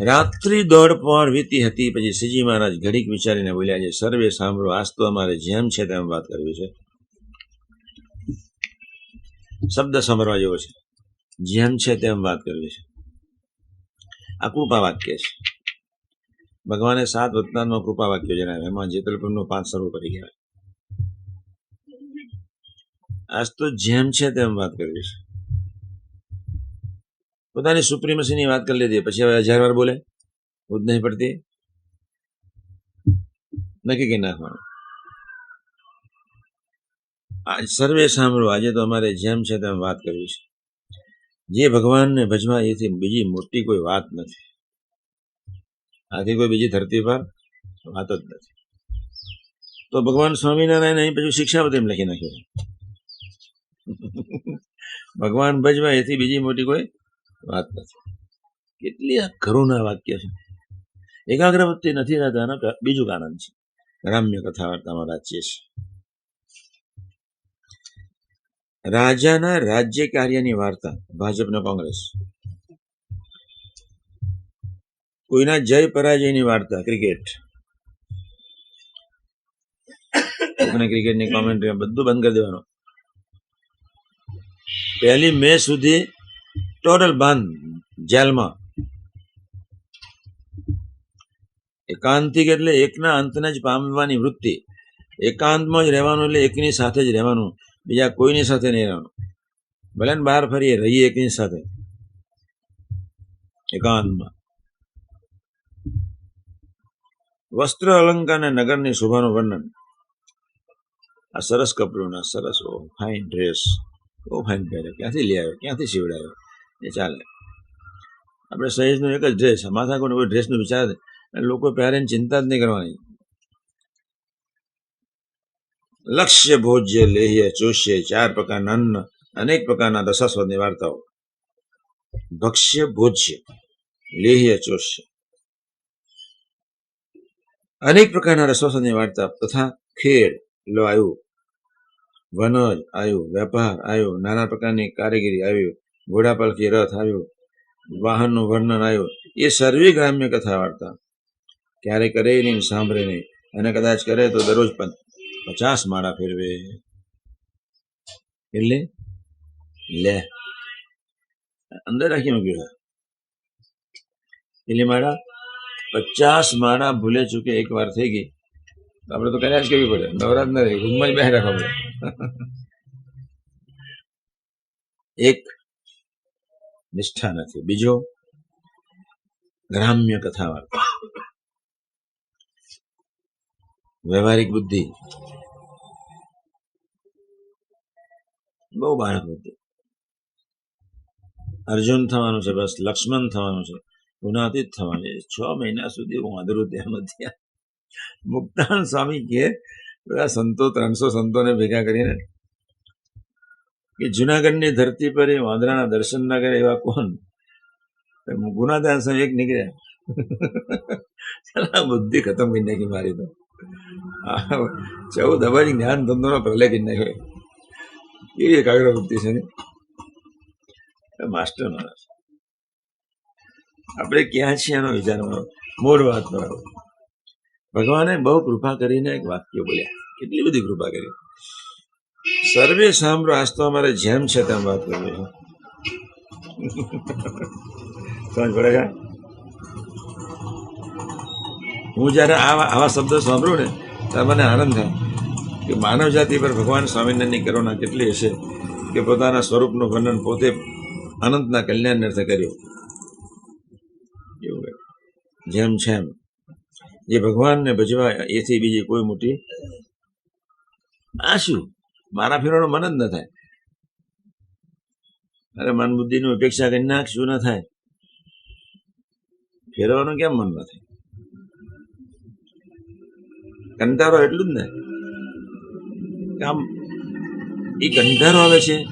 રાત્રિ દોડ પણ વીતી હતી. પછી શ્રીજી મહારાજ ઘડીક વિચારીને બોલ્યા છે, સર્વે સાંભળો, આજ તો અમારે જેમ છે તેમ વાત કરવી છે. શબ્દ સાંભળવા જેવો છે. જેમ છે તેમ વાત કરવી છે. આ કૃપા વાક્ય છે. ભગવાને સાત વતનામાં કૃપા વાક્ય જણાવ્યું. એમાં જેતલપુરનું પાંચ સર્વ કરી ગયા આજ તો જેમ છે તેમ વાત કરવી છે. પોતાની સુપ્રીમસીની વાત કરી લીધી. પછી હવે હજાર વાર બોલે. હું નહીં પડતી. નક્કી કરી નાખવાનું. આજ સર્વે સાંભળો. આજે તો અમારે જેમ છે તેમ વાત કરવી છે. જે ભગવાનને ભજવા એથી બીજી મોટી કોઈ વાત નથી. આથી કોઈ બીજી ધરતી પર વાત જ નથી. તો ભગવાન સ્વામિનારાયણ અહીં પછી શિક્ષાપત્ર એમ લખી નાખ્યું. ભગવાન ભજવા એથી બીજી મોટી કોઈ વાત નથી. કેટલી કરુણા વાક્ય છે. એકાગ્રવૃત્તિ નથી રહેતા બીજું કારણ છે. રામ્ય કથા વાર્તામાં રાજ્ય છે રાજાના રાજ્ય કાર્યની વાર્તા, ભાજપને કોંગ્રેસ. કોઈના જય પરાજયની વાર્તા, ક્રિકેટ. ક્રિકેટની કોમેન્ટ્રી બધું બંધ કરી દેવાનું. પહેલી મે સુધી ટોટલ બંધ જેલમાં. એકાંતિક એટલે એકના અંતને જ પામવાની વૃત્તિ. એકાંતમાં જ રહેવાનું એટલે એકની સાથે જ રહેવાનું. બીજા કોઈની સાથે નહીં રહેવાનું. ભલે ને બહાર ફરીએ, રહીએ એકની સાથે. એકાંતમાં. વસ્ત્ર અલંકાર અને નગરની શોભાનું વર્ણન. આ સરસ કપડું ના સરસ ફાઇન ડ્રેસ. બહુ ફાઇન પહેર્યો. ક્યાંથી લઈ આવ્યો? ક્યાંથી સીવડાયો? એ ચાલે. આપણે સહેજનો એક જ ડ્રેસ માથા કોઈ ડ્રેસનું વિચાર લોકો પહેરે ચિંતા જ નહીં કરવાની. લક્ષ્ય ભોજ્ય લેહ્ય ચોષ્ય, ચાર પ્રકારના અન્ન, અનેક પ્રકારના રસાસ્વાદની વાર્તાઓ. ભક્ષ્ય ભોજ્ય, લેહ્ય ચોષ્ય. અનેક પ્રકારના રસવાસની વાર્તા તથા ખેડ, લો આવ્યું. વનજ આવ્યું, વેપાર આવ્યું, નાના પ્રકારની કારીગરી આવ્યું ઘોડા પાલખી રથ આવ્યું વાહનનું વર્ણન આવ્યું એ સર્વે ગ્રામ્ય કથા વાર્તા ક્યારે કરે નહીં ને સાંભળે નહીં અને કદાચ કરે તો દરરોજ પં- પચાસ માળા ફેરવે એટલે લે અંદર રાખી મૂક્યું છે એટલે માળા પચાસ માળા ભૂલે ચૂકે એક વાર થઈ ગઈ તો આપણે તો કર્યા જ કરવી પડે નવરાત્ર નથી રૂમમાં જ બેસી રાખવા પડે એક નિષ્ઠા નથી. બીજો, ગ્રામ્ય કથા વાર્તા વ્યવહારિક બુદ્ધિ. બહુ બાળક બુદ્ધિ. અર્જુન થવાનું છે બસ, લક્ષ્મણ થવાનું છે ગુનાતીત થવાનું છે. છ મહિના સુધી હું અધરું ત્યાં નથી મુક્તાન સ્વામી કે બધા સંતો ત્રણસો સંતોને ભેગા કરીને કે જુનાગઢની ધરતી પર એ વાંદરાના દર્શન ના કરે એવા કોણ? ગુનાદાન સ્વામી એક નીકળ્યા. બુદ્ધિ ખતમ કરી નાખી મારી તો. ચૌદ અબજ જ્ઞાન ધંધોનો પ્રલય કરી નાખ્યો કેવી એકાગ્ર બુદ્ધિ છે માસ્ટર માણસ. આપણે ક્યાં છીએ એનો વિચાર મારો મૂળ વાત મારો ભગવાને બહુ કૃપા કરીને એક વાક્ય બોલ્યા. કેટલી બધી કૃપા કરી. સર્વે સાંભળો, આજ તો અમારે જેમ છે તેમ વાત કરવી છે. સમજ પડે હું જ્યારે આવા આવા શબ્દો સાંભળું ને, ત્યારે મને આનંદ થાય કે માનવ જાતિ પર ભગવાન સ્વામિનારાયણની કરુણા કેટલી હશે કે પોતાના સ્વરૂપનું વર્ણન પોતે અનંતના કલ્યાણ અર્થે કર્યું. એવું જેમ છે એમ. જે ભગવાનને ભજવા, એથી બીજી કોઈ મોટી આ શું મારા ફેરવાનું મન જ ન થાય. અરે, મન બુદ્ધિની અપેક્ષા કરી નાખ શું ન થાય. ફેરવાનું કેમ મન ન થાય? કંટારો એટલું જ ને? આમ, એ કંટારો આવે છે,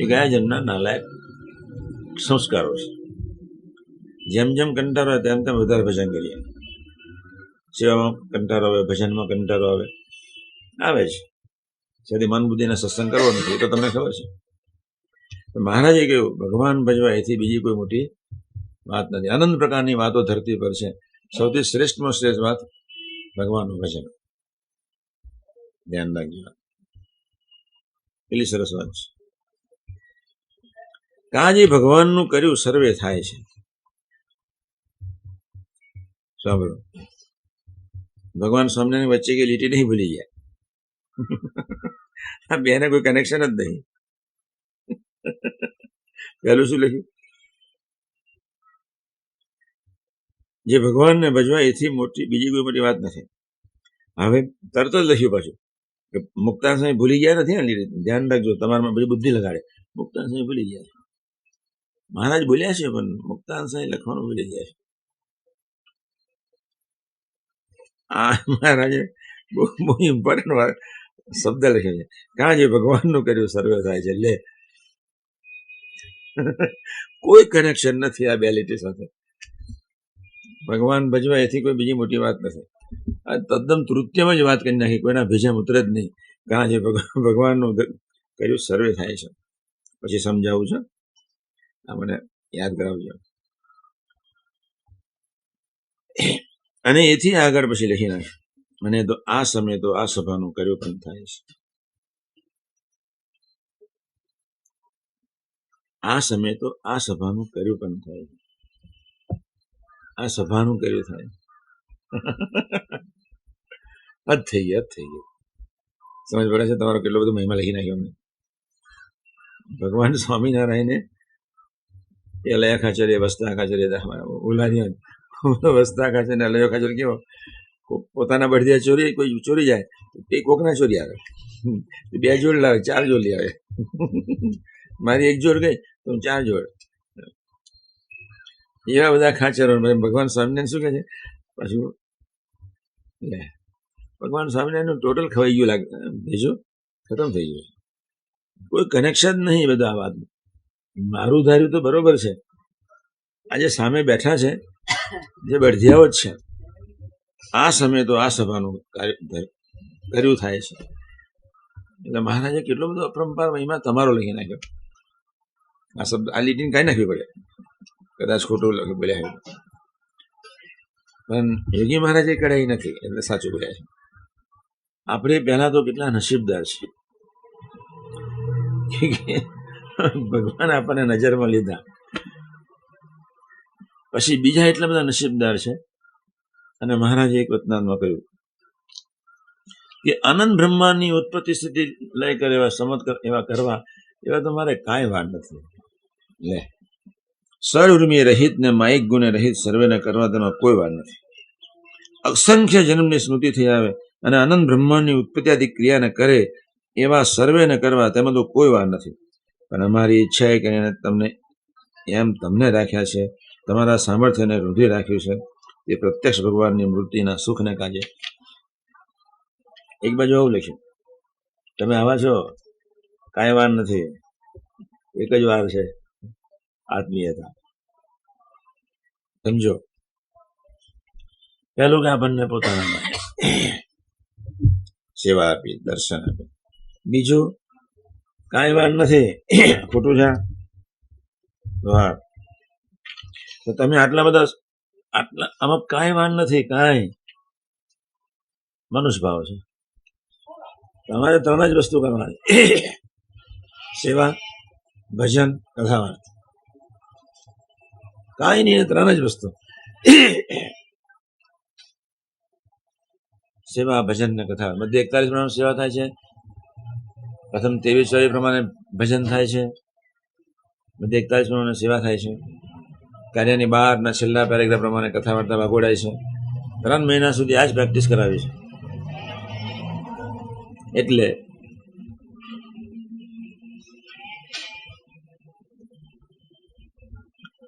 એ ગયા જન્મના નાલાયક સંસ્કારો છે. જેમ જેમ કંટારો આવે તેમ તેમ વધારે ભજન કરીએ. સેવામાં કંટારો આવે, ભજનમાં કંટારો આવે. આવે છે જેથી મન બુદ્ધિને સત્સંગ કરવો નથી, એ તો તમને ખબર છે. મહારાજે કહ્યું, ભગવાન ભજવા એથી બીજી કોઈ મોટી વાત નથી. અનંત પ્રકારની વાતો ધરતી પર છે. સૌથી શ્રેષ્ઠમાં શ્રેષ્ઠ વાત ભગવાનનું ભજન. ધ્યાન રાખજો. પેલી સરસ વાત છે. કાંજી ભગવાનનું કર્યું સર્વે થાય છે. સાંભળો. ભગવાન સ્વામિનારાયણ વચ્ચે કે લીટી નહીં ભૂલી ગયા આ બેને કોઈ કનેક્શન જ નહીં. પહેલું શું લખ્યું? જે ભગવાનને ભજવા એથી મોટી, બીજી કોઈ મોટી વાત નથી. હવે તરત જ લખ્યું પાછું કે મુક્તાન સ્વામી ભૂલી ગયા નથી ને રીતે? ધ્યાન રાખજો, તમારામાં બધી બુદ્ધિ લગાડે. મુક્તાન સ્વામી ભૂલી ગયા મહારાજ બોલ્યા છે, પણ મુક્તાન સ્વામી લખવાનું ભૂલી ગયા છે. આ મહારાજે બહુ બહુ ઇમ્પોર્ટન્ટ શબ્દ લખ્યો છે. કાં જે ભગવાનનું કર્યું સર્વે થાય છે, લે. કોઈ કનેક્શન નથી આ બે લીટી સાથે. ભગવાન ભજવા, એથી કોઈ બીજી મોટી વાત નથી. આ તદ્દન તૃત્યમાં જ વાત કરી નાખી, કોઈના ભેજામાં ઉતરે જ નહીં. કાં જે ભગવાન ભગવાનનું કર્યું સર્વે થાય છે. પછી સમજાવું છે. આ મને યાદ કરાવજો. અને એથી આગળ પછી લખી નાખ તો આ સમયે તો આ સભાનું કર્યો પણ થાય છે. આ સમયે તો આ સભાનું કર્યું પણ થાય આ સભાનું કર્યું થાય. હદ થઈ ગઈ, હદ થઈ ગઈ. સમજ પડે છે તમારો કેટલો બધો મહિમા લખી નાખ્યો અમને ભગવાન સ્વામિનારાયણે એ લયા ખાચર એ વસ્તા ખાચર ઉલારી વસ્તા ખાચર ને ખાચર કેવો? પોતાના બળદિયા ચોરી કોઈ ચોરી જાય એ કોકના ચોરી આવે. બે જોડ લાવે, ચાર જોડ આવે. મારી એક જોડ ગઈ, તો હું ચાર જોડ. એવા બધા ખાચરો ભગવાન સ્વામિનારાયણ શું કહે છે? પાછું, લે. ભગવાન સ્વામિનારાયણનું ટોટલ ખવાઈ ગયું લાગે ભેજો? ખતમ થઈ ગયું. કોઈ કનેક્શન નહીં બધા આ વાતનું. મારું ધાર્યું તો બરોબર છે. આજે સામે બેઠા છે, જે બળધિયાઓ જ છે. આ સમયે તો આ સભાનું કર્યું થાય છે. એટલે મહારાજે કેટલો બધો અપરંપાર મહિમા તમારો લખી નાખ્યો. આ શબ્દ, આ લીટીને કાંઈ નાખવી પડે? કદાચ ખોટું લખી, બોલ્યા પણ યોગી મહારાજે કઢાઈ નથી, એટલે સાચું બોલ્યા છે. આપણે પહેલા તો કેટલા નસીબદાર છે. ભગવાન આપણને નજરમાં લીધા. પછી બીજા એટલા બધા નસીબદાર છે. અને મહારાજે એક વતનામાં કહ્યું કે અનંત બ્રહ્માંડની ઉત્પત્તિ સ્થિતિ લય કરે એવા સમત એવા કરવા, એવા તમારે કાંઈ વાર નથી. લે. સર્વર્મી રહિત ને માયિક ગુણે રહિત સર્વેને કરવા તેમાં કોઈ વાર નથી. અસંખ્ય જન્મની સ્મૃતિ થઈ આવે અને અનંત બ્રહ્માંડની ઉત્પત્તિઆદિ ક્રિયાને કરે એવા સર્વેને કરવા તેમાં તો કોઈ વાર નથી. પણ અમારી ઈચ્છા એ કરીને તમને એમ તમને રાખ્યા છે, તમારા સામર્થ્યને રૂઢી રાખ્યું છે એ પ્રત્યક્ષ ભગવાનની મૂર્તિના સુખને કાજે એક બાજુ આવું લખ્યું તમે આવા છો, કાંઈ વાર નથી. એક જ વાર છે. આત્મીયતા સમજો? પહેલું કે આપણને પોતાના સેવા આપી, દર્શન આપી. બીજું, કાંઈ વાર નથી. ખોટું છે? તો તમે આટલા બધા આટલા આમાં કાંઈ વાન નથી, કાંઈ. મનુષ્ય ભાવ છે. તમારે ત્રણ જ વસ્તુ કરવાની. સેવા, ભજન કથા વાર્તા કાંઈ નહીં ત્રણ જ વસ્તુ. સેવા, ભજન ને કથા. મધ્ય એકતાલીસ પ્રમાણે સેવા થાય છે. પ્રથમ ત્રેવીસ ચોવીસ પ્રમાણે ભજન થાય છે. મધ્ય એકતાલીસ પ્રમાણે સેવા થાય છે. કાર્યની બહારના છેલ્લા પેરેગ્રાફ પ્રમાણે કથા વાર્તા ભાગોડાય છે. ત્રણ મહિના સુધી આ જ પ્રેક્ટિસ કરાવી છે. એટલે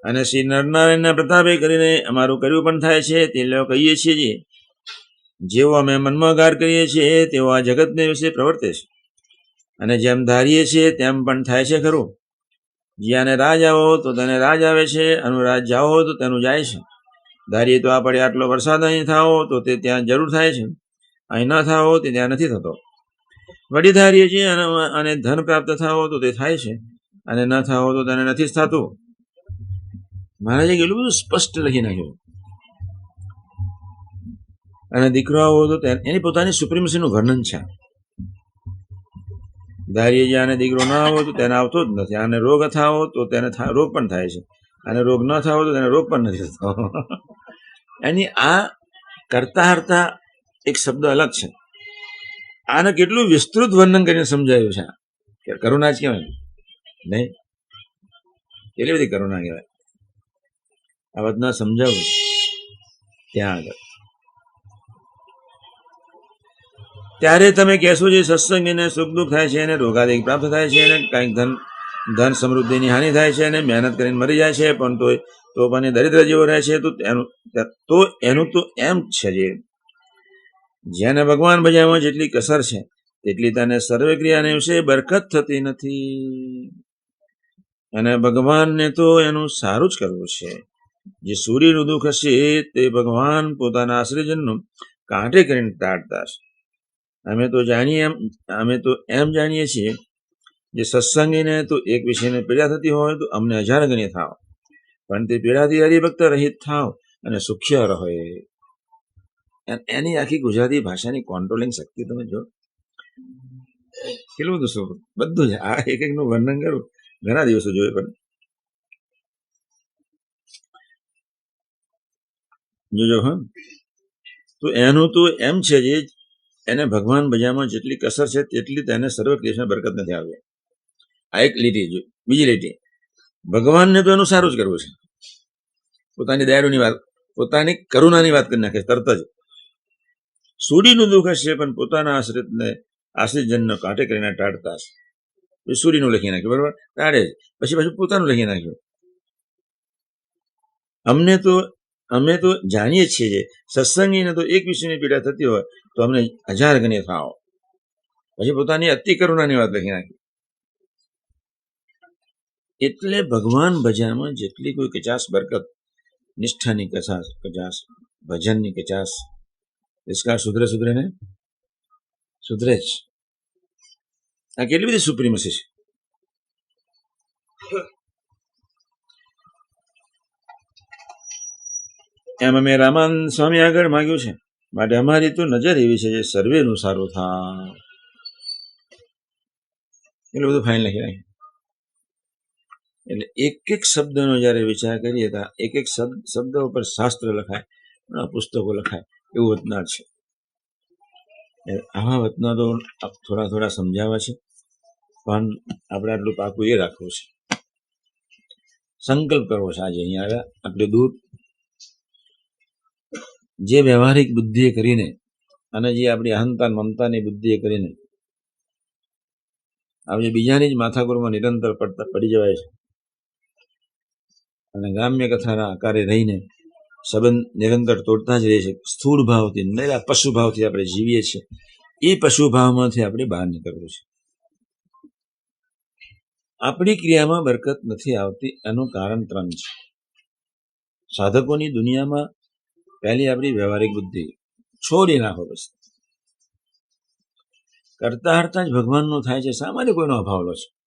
અને શ્રી નરનારાયણના પ્રતાપે કરીને અમારું કર્યું પણ થાય છે, તે લોકો કહીએ છીએ જેવો અમે મનમાં ગાર કરીએ છીએ, તેવો આ જગતને વિશે પ્રવર્તે છે. અને જેમ ધારીએ છીએ, તેમ પણ થાય છે ખરું. જ્યાંને રાજ આવો તો તેને રાજ આવે છે અનુરાજ જાઓ તો તેનું જાય છે. ધારીએ તો આપણે આટલો વરસાદ અહીં થાવો તો તે ત્યાં જરૂર થાય છે. અહીં ન થાવો તે ત્યાં નથી થતો. વળી ધારીએ છીએ અને અને ધન પ્રાપ્ત થાવો તો તે થાય છે. અને ન થાવો તો તેને નથી થતું. મહારાજે કેટલું બધું સ્પષ્ટ લખી નાખ્યું. અને દીકરો આવો તો એની પોતાની સુપ્રીમસીનું વર્ણન છે. ધારીએ જે આને દીકરો ના આવો તો તેને આવતો જ નથી. આને રોગ થાવો તો તેને રોગ પણ થાય છે. અને રોગ ન થાવો તો તેને રોગ પણ નથી થતો. એની આ કરતા હરતા એક શબ્દ અલગ છે. આને કેટલું વિસ્તૃત વર્ણન કરીને સમજાયું છે કે કરુણા જ કહેવાય નહીં? કેટલી બધી કરુણા કહેવાય? આ વાત ના સમજાવું. ત્યાં આગળ. ત્યારે તમે કહેશો જે સત્સંગ એને સુખ દુઃખ થાય છે અને રોગાદિક પ્રાપ્ત થાય છે અને કંઈક ધન ધન સમૃદ્ધિની હાનિ થાય છે અને મહેનત કરીને મરી જાય છે, પણ તો તો પણ દરિદ્ર જેવો રહે છે, તો એનું તો એનું તો એમ છે જે. જેને ભગવાન ભજાવવામાં જેટલી કસર છે, તેટલી તને સર્વે ક્રિયાને વિશે બરકત થતી નથી. અને ભગવાનને તો એનું સારું જ કરવું છે. જે સૂર્યનું દુઃખ હશે, તે ભગવાન પોતાના આશ્રયજનનું કાંઠે કરીને ટાળતા છે અમે તો જાણીએ એમ, અમે તો એમ જાણીએ છીએ જે સત્સંગીને તો એક વિષયને પીડા થતી હોય તો અમને હજાર ગણી થાવ પણ તે પીડાથી હરિભક્ત રહિત થાવ અને સુખ્ય રહે. એની આખી ગુજરાતી ભાષાની કોન્ટ્રોલિંગ શક્તિ તમે જો કેટલું બધું શું, બધું જ, આ એક એકનું વર્ણન કરું, ઘણા દિવસો જોયે પણ. જોજો, હા. તો એનું તો એમ છે જે એને ભગવાન ભજામાં જેટલી કસર છે તેટલી તેને સર્વ ક્રિયા બરકત નથી આવી. આ એક લીટી બીજી લીટી. ભગવાનને તો એનું સારું જ કરવું છે. પોતાની દયાળુની વાત, પોતાની કરુણાની વાત કરી નાખે, તરત જ. સૂર્યનું દુઃખ હશે પણ પોતાના આશ્રિતને આશ્રિતજનનો કાંઠે કરીને ટાળતા હશે. સૂર્યનું લખી નાખ્યું, બરાબર? ટાળે જ. પછી પાછું પોતાનું લખી નાખ્યું. અમને તો, અમે તો જાણીએ છીએ સત્સંગીને તો એક વિષયની પીડા થતી હોય તો અમને હજાર ગણી થાવ પછી પોતાની અતિ કરુણાની વાત લખી નાખી. એટલે ભગવાન ભજનમાં જેટલી કોઈ કચાસ બરકત, નિષ્ઠાની કચાસ કચાસ ભજનની કચાસ નિષ્કાર સુધરે સુધરે ને? સુધરે જ. આ કેટલી બધી સુપ્રીમસી છે? એમ મેં રામાન સ્વામી આગળ માગ્યું છે. માટે અમારી તો નજર એવી છે જે સર્વેનું સારું થાય. એટલું બધું ફાઇન લખી નાખ્યું. એટલે એક એક શબ્દનો જ્યારે વિચાર કરીએ તો એક એક શબ્દ ઉપર શાસ્ત્ર લખાય પુસ્તકો લખાય એવું વતનાર છે. આવા વતનારો તો થોડા થોડા સમજાવવા છે, પણ આપણે આટલું પાકું એ રાખવું છે. સંકલ્પ કરવો છે આજે અહીંયા આવ્યા આટલું દૂર જે વ્યવહારિક બુદ્ધિએ કરીને અને જે આપણી અહંતા મમતાની બુદ્ધિએ કરીને આપણે બીજાની જ માથાકુરમાં નિરંતર પડતા પડી જવાય છે. અને ગ્રામ્ય કથાના આકારે રહીને સંબંધ નિરંતર તોડતા જ રહે છે. સ્થૂળ ભાવથી નરા પશુ ભાવથી આપણે જીવીએ છીએ. એ પશુ ભાવમાંથી આપણે બહાર નીકળવું છે. આપણી ક્રિયામાં બરકત નથી આવતી એનું કારણ ત્રણ છે. સાધકોની દુનિયામાં પહેલી આપણી વ્યવહારિક બુદ્ધિ. છોડી નાખો બસ. કરતા હરતા જ ભગવાનનો થાય છે. સામાન્ય કોઈનો અભાવ લો છે.